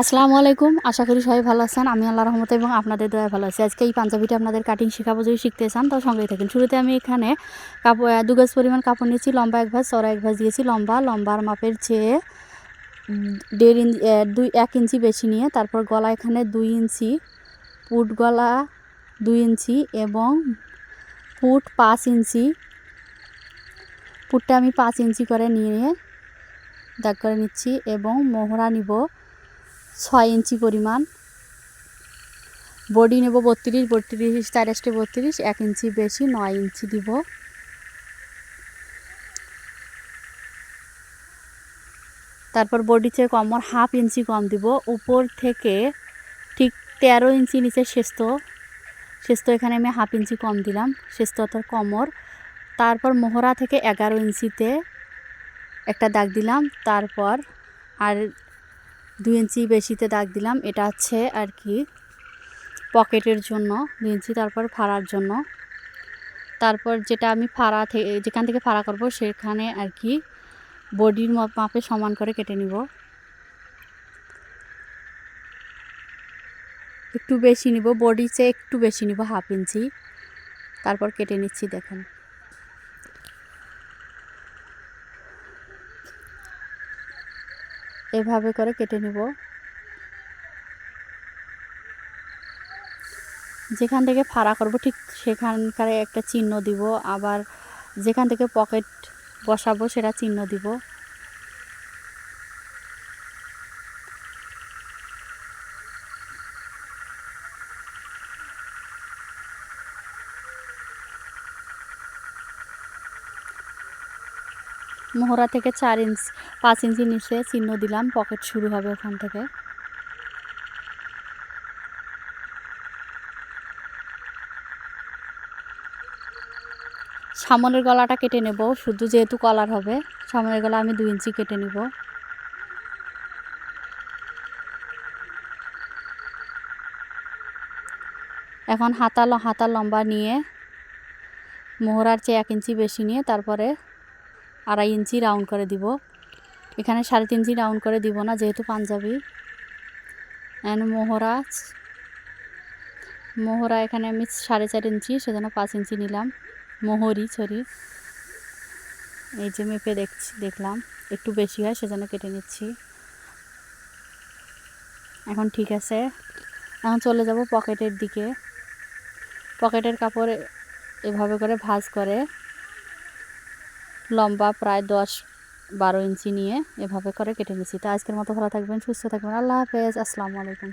আসসালামু আলাইকুম। আশা করি সবাই ভালো আছেন। আমি আল্লাহ রহমত এবং আপনাদের দয়া ভালো আছি। আজকে এই পাঞ্জাবিটা আপনাদের কাটিং শেখাবো, যদি শিখতে চান তো সঙ্গেই থাকেন। শুরুতে আমি এখানে কাপড় দু গাছ পরিমাণ কাপড় নিয়েছি। লম্বা এক ভাঁজ চড়া এক ভাঁজ দিয়েছি। লম্বা, লম্বার মাপের চেয়ে দেড় ইঞ্চি দুই এক ইঞ্চি বেশি নিয়ে, তারপর গলা এখানে দুই ইঞ্চি, পুট গলা দুই ইঞ্চি এবং পুট পাঁচ ইঞ্চি। পুটটা আমি পাঁচ ইঞ্চি করে নিয়ে, দাগ করে নিচ্ছি এবং মোহরা নিব। ছয় ইঞ্চি পরিমাণ। বডি নেব বত্রিশ বত্রিশ, চার আসতে বত্রিশ, এক ইঞ্চি বেশি, নয় ইঞ্চি দিব। তারপর বডি চেয়ে কমর হাফ ইঞ্চি কম দিব। উপর থেকে ঠিক তেরো ইঞ্চি নিচে শেস্ত শেস্ত এখানে আমি হাফ ইঞ্চি কম দিলাম শেস্ত অর্থাৎ কমর। তারপর মোহরা থেকে এগারো ইঞ্চিতে একটা দাগ দিলাম। তারপর আর দুই ইঞ্চি বেশিতে দাগ দিলাম। এটা হচ্ছে আর কি পকেটের জন্য দু ইঞ্চি, তারপর ফাড়ার জন্য। তারপর যেটা আমি ফাড়া থেকে যেখান থেকে ফাড়া করব সেখানে আর কি বডির মাপে সমান করে কেটে নিব। একটু বেশি নিব, বডি চেয়ে একটু বেশি নিব হাফ ইঞ্চি। তারপর কেটে নিচ্ছি, দেখেন। এভাবে করে কেটে নিব। যেখান থেকে ফাড়া করব ঠিক সেখানকার একটা চিহ্ন দিব, আবার যেখান থেকে পকেট বসাবো সেটা চিহ্ন দিব। মোহরা থেকে চার ইঞ্চি, পাঁচ ইঞ্চি নিচে চিহ্ন দিলাম, পকেট শুরু হবে ওখান থেকে। সামনের গলাটা কেটে নেব, শুধু যেহেতু কলার হবে সামনের গলা আমি দুই ইঞ্চি কেটে নেব। এখন হাতা হাতা লম্বা নিয়ে, মোহরার চেয়ে এক ইঞ্চি বেশি নিয়ে, তারপরে আড়াই ইঞ্চি রাউন্ড করে দিব। এখানে সাড়ে তিন ইঞ্চি রাউন্ড করে দিব না, যেহেতু পাঞ্জাবি। অ্যান্ড মোহরা মোহরা এখানে আমি সাড়ে চার ইঞ্চি, সেজন্য পাঁচ ইঞ্চি নিলাম। মোহরি সরি এই যে মেপে দেখছি, দেখলাম। একটু বেশি হয়, সেজন্য কেটে নিচ্ছি। এখন ঠিক আছে। এখন চলে যাব পকেটের দিকে। পকেটের কাপড় এভাবে করে ভাঁজ করে। লম্বা প্রায় দশ বারো ইঞ্চি নিয়ে এভাবে করে কেটে নিয়েছি তো আজকের মতো ভালো থাকবেন, সুস্থ থাকবেন। আল্লাহ হাফেজ। আসসালামু আলাইকুম।